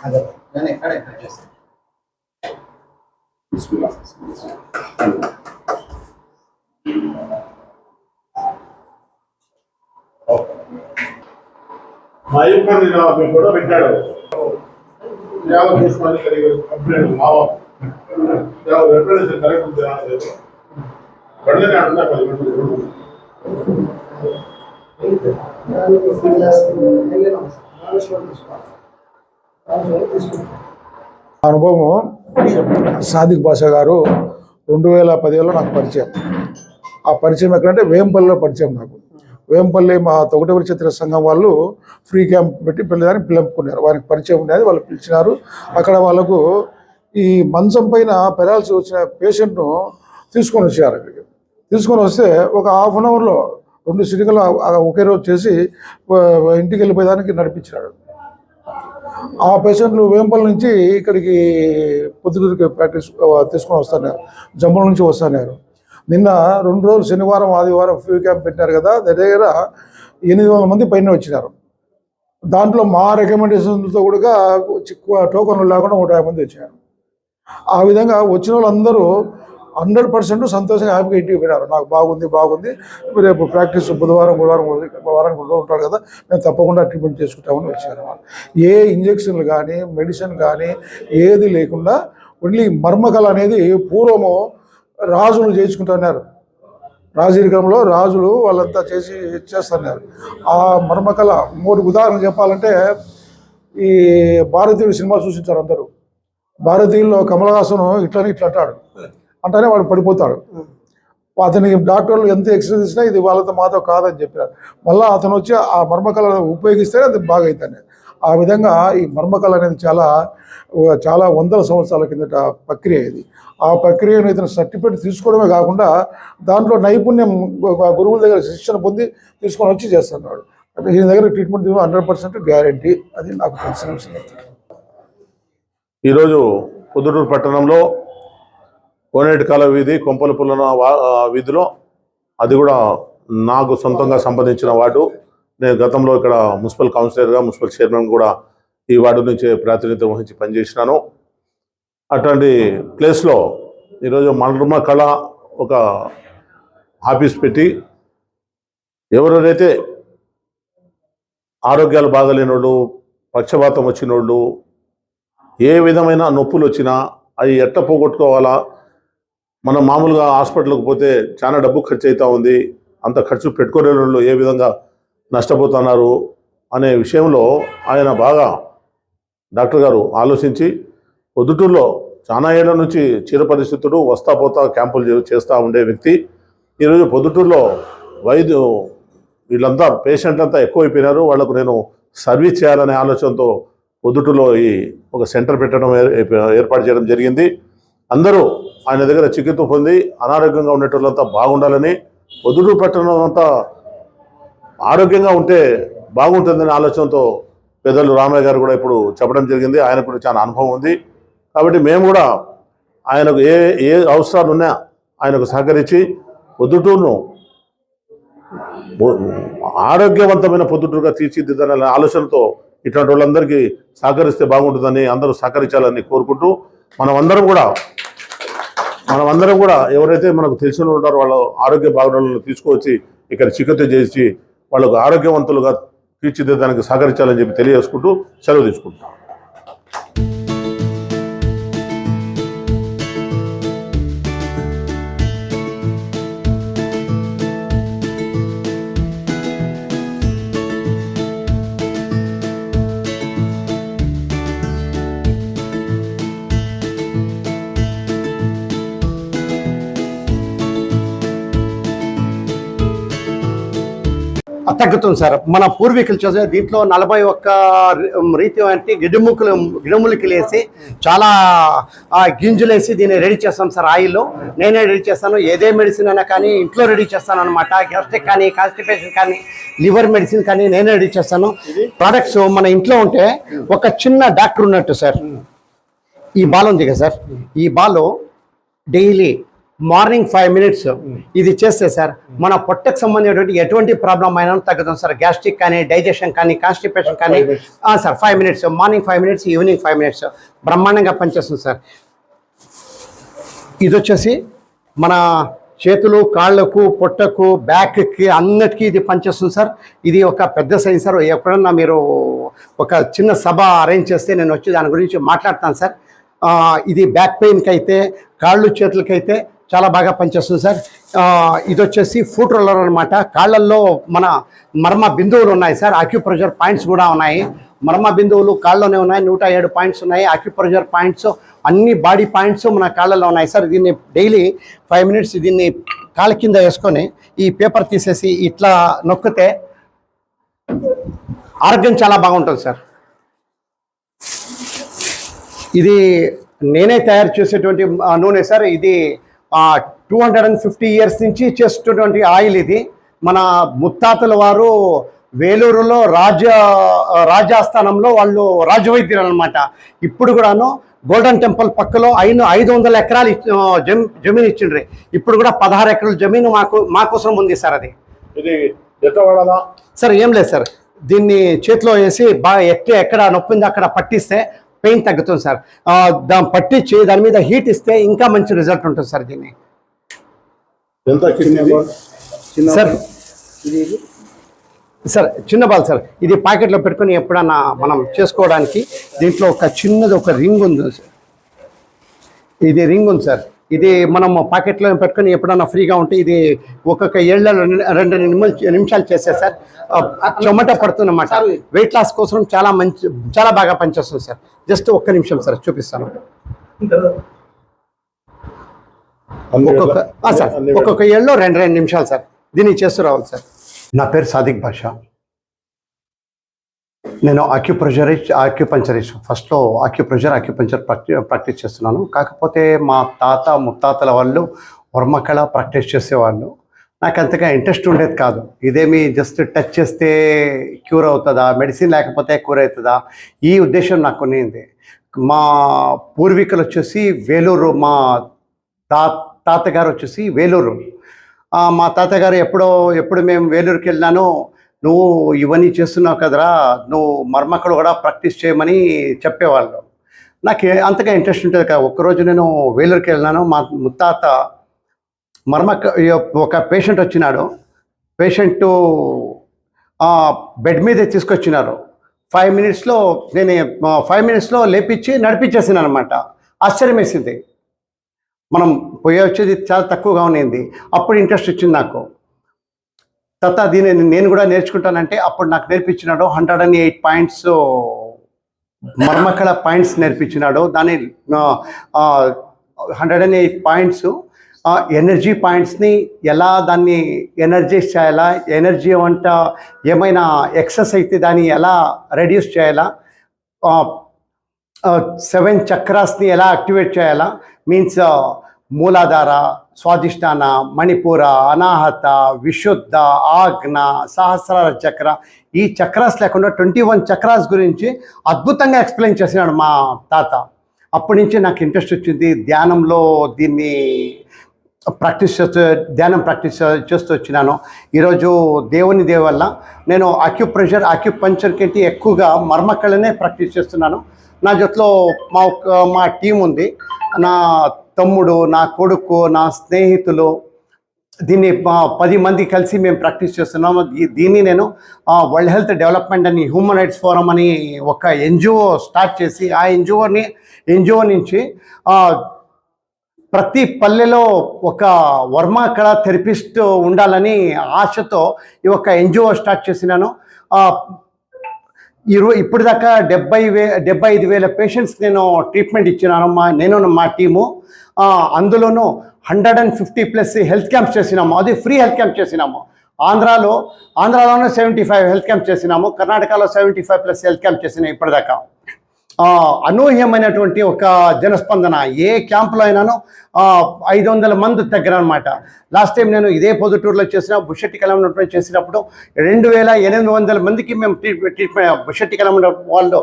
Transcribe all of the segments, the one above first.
అదే నేను ఎక్కడ ఎక్కడ చేస్తాను మా యొక్క నేను కూడా పెట్టాడు సేవ తీసుకొని కలిగి కంప్లైంట్ మావా సేవ రిప్రజెంటేషన్ కరెక్ట్ ఉంది పడలేని అంటున్నా పది గంటలు అనుభవం సాదిక్ బాషా గారు రెండు వేల పదిహేడులో నాకు పరిచయం. ఆ పరిచయం ఎక్కడంటే వేంపల్లిలో పరిచయం నాకు. వేంపల్లి మా తొగటవరి చిత్ర సంఘం వాళ్ళు ఫ్రీ క్యాంప్ పెట్టి పిల్లదాన్ని పిలుపుకున్నారు. వారికి పరిచయం ఉండేది వాళ్ళు పిలిచినారు. అక్కడ వాళ్ళకు ఈ మంచం పైన పెరాల్సి వచ్చిన పేషెంట్ను తీసుకొని వచ్చారు అక్కడికి. తీసుకొని వస్తే ఒక హాఫ్ అన్ అవర్లో రెండు సిటికలు ఒకే రోజు చేసి ఇంటికి వెళ్ళిపోయేదానికి నడిపించినాడు. ఆ పేషెంట్లు వేంపల్ నుంచి ఇక్కడికి పొద్దుగురికి ప్రాక్టీస్ తీసుకొని వస్తున్నారు. జమ్మల నుంచి వస్తున్నారు. నిన్న రెండు రోజులు శనివారం ఆదివారం ఫ్రీ క్యాంప్ పెట్టినారు కదా దగ్గర ఎనిమిది వందల మంది పైన వచ్చినారు. దాంట్లో మా రికమెండేషన్తో కూడా టోకన్లు లేకుండా నూట యాభై మంది వచ్చారు. ఆ విధంగా వచ్చిన వాళ్ళందరూ హండ్రెడ్ పర్సెంట్ సంతోషంగా హ్యాపీగా ఇంటికి పోయినారు. నాకు బాగుంది బాగుంది. రేపు ప్రాక్టీస్ బుధవారం గురువారం వారం కూడా ఉంటాడు కదా మేము తప్పకుండా ట్రీట్మెంట్ చేసుకుంటామని వచ్చారు ఏ ఇంజక్షన్లు కానీ మెడిసిన్ కానీ ఏది లేకుండా ఓన్లీ మర్మకళ అనేది పూర్వము రాజులు చేయించుకుంటున్నారు రాజరికంలో రాజులు వాళ్ళంతా చేసి చేస్తున్నారు. ఆ మర్మకళ మూడు ఉదాహరణ చెప్పాలంటే ఈ భారతీయుడు సినిమా చూసించారు అందరూ. భారతీయుల్లో కమలహాసను ఇట్లని ఇట్లా అంటాడు. అంటేనే వాడు పడిపోతాడు. అతనికి డాక్టర్లు ఎంత ఎక్సర్సైజ్ ఇచ్చినా ఇది వాళ్ళతో మాతో కాదని చెప్పారు మళ్ళీ అతను వచ్చి ఆ మర్మకళ ఉపయోగిస్తే అది బాగా అవుతుంది ఆ విధంగా ఈ మర్మకళ అనేది చాలా చాలా వందల సంవత్సరాల కిందట ప్రక్రియ ఇది. ఆ ప్రక్రియను ఇతను సర్టిఫికేట్ తీసుకోవడమే కాకుండా దాంట్లో నైపుణ్యం గురువుల దగ్గర శిక్షణ పొంది తీసుకొని వచ్చి చేస్తున్నాడు. అంటే ఈయన దగ్గర ట్రీట్మెంట్ హండ్రెడ్ పర్సెంట్ గ్యారంటీ అది నాకు తెలిసిన విషయం. ఈరోజు పొద్దుటూరు పట్టణంలో కోనేటి కాల వీధి కొంపల పుల్లన వా- వీధిలో అది కూడా నాకు సొంతంగా సంబంధించిన వార్డు నేను గతంలో ఇక్కడ మున్సిపల్ కౌన్సిలర్గా మున్సిపల్ చైర్మన్ కూడా ఈ వార్డు నుంచి ప్రాతినిధ్యం వహించి పనిచేసినాను. అటువంటి ప్లేస్లో ఈరోజు మనరుమ కళ ఒక ఆఫీస్ పెట్టి ఎవరైతే ఆరోగ్యాలు బాగలేని వాళ్ళు పక్షపాతం వచ్చిన వాళ్ళు ఏ విధమైన నొప్పులు వచ్చినా అవి ఎట్ట పోగొట్టుకోవాలా మనం మామూలుగా హాస్పిటల్కి పోతే చాలా డబ్బు ఖర్చు అవుతా ఉంది. అంత ఖర్చు పెట్టుకునే వాళ్ళు ఏ విధంగా నష్టపోతున్నారు అనే విషయంలో ఆయన బాగా డాక్టర్ గారు ఆలోచించి పొద్దుటూరులో చాలా ఏళ్ళ నుంచి చీర పరిస్థితుడు వస్తా పోతా క్యాంపులు చేస్తూ ఉండే వ్యక్తి. ఈరోజు పొద్దుటూరులో వైద్యు వీళ్ళంతా పేషెంట్లు అంతా ఎక్కువైపోయినారు. వాళ్ళకు నేను సర్వీస్ చేయాలనే ఆలోచనతో పొద్దుటూరులో ఈ ఒక సెంటర్ పెట్టడం ఏర్పాటు చేయడం జరిగింది. అందరూ ఆయన దగ్గర చికిత్స పొంది అనారోగ్యంగా ఉండేటోళ్ళంతా బాగుండాలని పొద్దుటూరు పట్టణం అంతా ఆరోగ్యంగా ఉంటే బాగుంటుందనే ఆలోచనతో పెద్దలు రామయ్య గారు కూడా ఇప్పుడు చెప్పడం జరిగింది. ఆయనకు కూడా చాలా అనుభవం ఉంది. కాబట్టి మేము కూడా ఆయనకు ఏ ఏ అవసరాలు ఉన్నా ఆయనకు సహకరించి పొద్దుటూరును ఆరోగ్యవంతమైన పొద్దుటూరుగా తీర్చిదిద్దాలనే ఆలోచనతో ఇట్లాంటి వాళ్ళందరికీ సహకరిస్తే బాగుంటుందని అందరూ సహకరించాలని కోరుకుంటూ మనం అందరం కూడా మనం అందరం కూడా ఎవరైతే మనకు తెలిసిన వాళ్ళు వాళ్ళ ఆరోగ్య భావనలను తీసుకువచ్చి ఇక్కడ చికిత్స చేసి వాళ్ళకు ఆరోగ్యవంతులుగా తీర్చిదిద్దడానికి సహకరించాలని చెప్పి తెలియజేసుకుంటూ సెలవు తీసుకుంటాం తగ్గుతుంది సార్. మన పూర్వీకులు చూసే దీంట్లో నలభై ఒక్క రీతి అంటే గిడుముకులు గిడుములకి వేసి చాలా ఆ, గింజలు వేసి దీన్ని రెడీ చేస్తాం సార్ ఆయిల్ నేనే రెడీ చేస్తాను. ఏదే మెడిసిన్ అయినా కానీ ఇంట్లో రెడీ చేస్తాను అనమాట గ్యాస్ట్రిక్ కానీ కాన్స్టిపేషన్ కానీ లివర్ మెడిసిన్ కానీ నేనే రెడీ చేస్తాను. ప్రొడక్ట్స్ మన ఇంట్లో ఉంటే ఒక చిన్న డాక్టర్ ఉన్నట్టు సార్. ఈ బాల్ ఉంది కదా సార్. ఈ ball daily morning five minutes. ఇది చేస్తే సార్ మన పొట్టకు సంబంధించినటువంటి ఎటువంటి ప్రాబ్లం అయినా తగ్గుతుంది సార్. గ్యాస్ట్రిక్ కానీ డైజెషన్ కానీ కాన్స్టిపేషన్ కానీ. Sir five minutes. Morning five minutes evening five minutes. బ్రహ్మాండంగా పనిచేస్తుంది సార్. ఇది వచ్చేసి మన చేతులు కాళ్ళకు పొట్టకు బ్యాక్కి అన్నిటికీ ఇది పనిచేస్తుంది సార్. ఇది ఒక పెద్ద సైన్స్ సార్. ఎప్పుడన్నా మీరు ఒక చిన్న సభ అరేంజ్ చేస్తే నేను వచ్చి దాని గురించి మాట్లాడతాను సార్. ఇది బ్యాక్ పెయిన్కి అయితే కాళ్ళు చేతులకి అయితే చాలా బాగా పనిచేస్తుంది సార్. ఇది వచ్చేసి ఫుట్ రోలర్ అనమాట కాళ్ళల్లో మన మర్మ బిందువులు ఉన్నాయి సార్. ఆక్యుప్రెషర్ పాయింట్స్ కూడా ఉన్నాయి. మర్మ బిందువులు కాళ్ళలోనే ఉన్నాయి. నూట ఏడు పాయింట్స్ ఉన్నాయి. ఆక్యుప్రెషర్ పాయింట్స్ అన్ని బాడీ పాయింట్స్ మన కాళ్ళలో ఉన్నాయి సార్. దీన్ని డైలీ ఫైవ్ మినిట్స్ దీన్ని కాళ్ళ కింద వేసుకొని ఈ పేపర్ తీసేసి ఇట్లా నొక్కితే ఆరోగ్యం చాలా బాగుంటుంది సార్. ఇది నేనే తయారు చేసేటువంటి నూనె సార్. ఇది two hundred and fifty years నుంచి చేసేటటువంటి ఆయిల్ ఇది. మన ముత్తాతల వారు వేలూరులో రాజ రాజాస్థానంలో వాళ్ళు రాజవైద్యులు అనమాట ఇప్పుడు కూడాను గోల్డెన్ టెంపుల్ పక్కలో ఐదు ఐదు వందల ఎకరాలు జమ్ జమీన్ ఇచ్చిండ్రి. ఇప్పుడు కూడా పదహారు ఎకరాల జమీన్ మాకు మా కోసం ఉంది సార్ అది. ఇది సార్ ఏం లేదు సార్. దీన్ని చేతిలో వేసి బాగా ఎక్కడ ఎక్కడ నొప్పి ఉందో అక్కడ పట్టిస్తే పెయిన్ తగ్గుతుంది సార్. ఆ, దాన్ని పట్టించి దాని మీద హీట్ ఇస్తే ఇంకా మంచి రిజల్ట్ ఉంటుంది సార్ దీన్ని సార్ సార్ చిన్న బాల్ సార్. ఇది ప్యాకెట్లో పెట్టుకొని ఎప్పుడన్నా మనం చేసుకోవడానికి దీంట్లో ఒక చిన్నది ఒక రింగ్ ఉంది సార్. ఇది రింగ్ ఉంది సార్. ఇది మనం పాకెట్లో పెట్టుకొని ఎప్పుడన్నా ఫ్రీగా ఉంటే ఇది ఒక్కొక్క ఏళ్ళ రెండు నిమిషాలు నిమిషాలు చేస్తే సార్. చెమట పడుతుందన్నమాట. వెయిట్ లాస్ కోసం చాలా మంచి చాలా బాగా పనిచేస్తుంది సార్. జస్ట్ ఒక్క నిమిషం సార్ చూపిస్తాను. ఒక్కొక్క ఆ, సార్ ఒక్కొక్క ఏళ్ళలో రెండు రెండు నిమిషాలు సార్. దీన్ని చేస్తూ రావాలి సార్. నా పేరు సాదిక్ భాష నేను ఆక్యుప్రెషర్ ఆక్యుపంచరిస్ట్ ఫస్ట్లో ఆక్యుప్రెషర్ ఆక్యుపంచర్ ప్రాక్టీ ప్రాక్టీస్ చేస్తున్నాను. కాకపోతే మా తాత ముత్తాతల వాళ్ళు వర్మకళ ప్రాక్టీస్ చేసేవాళ్ళు. నాకు అంతగా ఇంట్రెస్ట్ ఉండేది కాదు. ఇదేమి జస్ట్ టచ్ చేస్తే క్యూర్ అవుతుందా? మెడిసిన్ లేకపోతే క్యూర్ అవుతుందా? ఈ ఉద్దేశం నాకు ఉన్నింది. మా పూర్వీకులు వచ్చేసి వేలూరు మా తా తాతగారు వచ్చేసి వేలూరు. మా తాతగారు ఎప్పుడో ఎప్పుడు మేము వేలూరుకి వెళ్ళినానో నువ్వు ఇవన్నీ చేస్తున్నావు కదరా నువ్వు మర్మక్కడ కూడా ప్రాక్టీస్ చేయమని చెప్పేవాళ్ళు. నాకు అంతగా ఇంట్రెస్ట్ ఉంటుంది కదా. ఒకరోజు నేను వేలూరుకి వెళ్ళినాను. మా ముత్తాత మర్మక్క ఒక పేషెంట్ వచ్చినాడు. పేషెంట్ బెడ్ మీద తీసుకొచ్చినారు. ఫైవ్ మినిట్స్లో నేను ఫైవ్ మినిట్స్లో లేపించి నడిపించేసాను అనమాట ఆశ్చర్యం వేసింది మనం పోయే వచ్చేది చాలా తక్కువగా ఉన్నింది. అప్పుడు ఇంట్రెస్ట్ వచ్చింది నాకు. తర్వాత దీన్ని నేను కూడా నేర్చుకుంటానంటే అప్పుడు నాకు నేర్పించినాడు హండ్రెడ్ అండ్ ఎయిట్ పాయింట్స్ మర్మకళ పాయింట్స్ నేర్పించినాడు. దాని hundred and eight points energy పాయింట్స్ని ఎలా దాన్ని ఎనర్జైజ్ చేయాలా ఎనర్జీ వంట ఏమైనా ఎక్సెస్ అయితే దాన్ని ఎలా రెడ్యూస్ చేయాలా సెవెన్ చక్రాస్ని ఎలా యాక్టివేట్ చేయాలా మీన్స్ మూలాధార స్వాదిష్టాన మణిపూర అనాహత విశుద్ధ ఆజ్ఞ సహస్రార చక్ర. ఈ చక్రాస్ లేకుండా ట్వంటీ వన్ చక్రాస్ గురించి అద్భుతంగా ఎక్స్ప్లెయిన్ చేసినాడు మా తాత. అప్పటి నుంచి నాకు ఇంట్రెస్ట్ వచ్చింది ధ్యానంలో దీన్ని ప్రాక్టీస్ చేస్తూ ధ్యానం ప్రాక్టీస్ చేస్తూ వచ్చినాను. ఈరోజు దేవుని దేవ వల్ల నేను అక్యుప్రెషర్ ఆక్యుపంచర్ కంటే ఎక్కువగా మర్మకళనే ప్రాక్టీస్ చేస్తున్నాను. నా జట్లో మా ఒక మా టీం ఉంది. నా తమ్ముడు నా కొడుకు నా స్నేహితులు దీన్ని పది మంది కలిసి మేము ప్రాక్టీస్ చేస్తున్నాము. దీన్ని నేను వరల్డ్ హెల్త్ డెవలప్మెంట్ అని హ్యూమన్ రైట్స్ ఫోరం అని ఒక ఎన్జిఓ స్టార్ట్ చేసి ఆ ఎన్జిఓని ఎన్జిఓ నుంచి ప్రతి పల్లెలో ఒక వర్మ కళా థెరపిస్ట్ ఉండాలని ఆశతో ఈ ఒక ఎన్జిఓ స్టార్ట్ చేసినాను. ఇరవై ఇప్పటిదాకా డెబ్బై వే డెబ్బై ఐదు వేల పేషెంట్స్ నేను ట్రీట్మెంట్ ఇచ్చినాను. మా నేను మా టీము. అందులోనూ hundred and fifty plus health camps చేసినాము. అది ఫ్రీ హెల్త్ క్యాంప్ చేసినాము. ఆంధ్రాలో ఆంధ్రాలోనే సెవెంటీ ఫైవ్ హెల్త్ క్యాంప్ చేసినాము. కర్ణాటకలో seventy five plus health camp చేసినాం ఇప్పటిదాకా. అనూహ్యమైనటువంటి ఒక జనస్పందన ఏ క్యాంపులో అయినాను ఐదు వందల మంది దగ్గర అనమాట లాస్ట్ టైం నేను ఇదే పొద్దుటూరులో చేసిన బుషెట్టి కలం చేసినప్పుడు రెండు వేల ఎనిమిది వందల మందికి మేము ట్రీట్ ట్రీట్మెంట్ బుషెట్టి కలం వాళ్ళు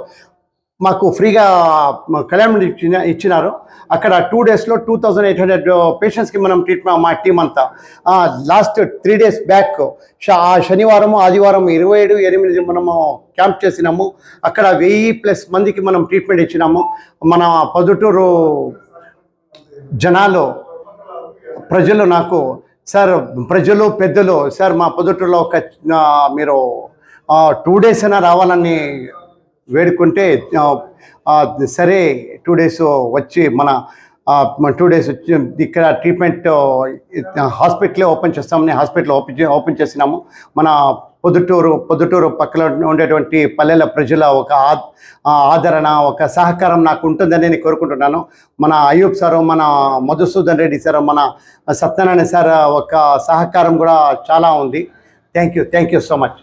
మాకు ఫ్రీగా కళ్యాణ్ ఇచ్చిన ఇచ్చినారు. అక్కడ టూ డేస్లో టూ థౌజండ్ ఎయిట్ హండ్రెడ్ పేషెంట్స్కి మనం ట్రీట్మెంట్ మా టీం అంతా. లాస్ట్ త్రీ డేస్ బ్యాక్ ఆ శనివారం ఆదివారం ఇరవై ఏడు ఎనిమిది మనము క్యాంప్ చేసినాము. అక్కడ వెయ్యి ప్లస్ మందికి మనం ట్రీట్మెంట్ ఇచ్చినాము. మన పొద్దుటూరు జనాలు ప్రజలు నాకు సార్ ప్రజలు పెద్దలు సార్ మా పొద్దుటూరులో ఒక మీరు టూ డేస్ అయినా రావాలని వేడుకుంటే సరే టూ డేస్ వచ్చి మన టూ డేస్ వచ్చి ఇక్కడ ట్రీట్మెంట్ హాస్పిటలే ఓపెన్ చేస్తామని హాస్పిటల్ ఓపెన్ ఓపెన్ చేసినాము. మన పొద్దుటూరు పొద్దుటూరు పక్కన ఉండేటువంటి పల్లెల ప్రజల ఒక ఆ- ఆదరణ ఒక సహకారం నాకు ఉంటుందని నేను కోరుకుంటున్నాను. మన అయ్యూబ్ సారు మన మధుసూదన్ రెడ్డి సారు మన సత్యనారాయణ సార్ ఒక సహకారం కూడా చాలా ఉంది. Thank you thank you so much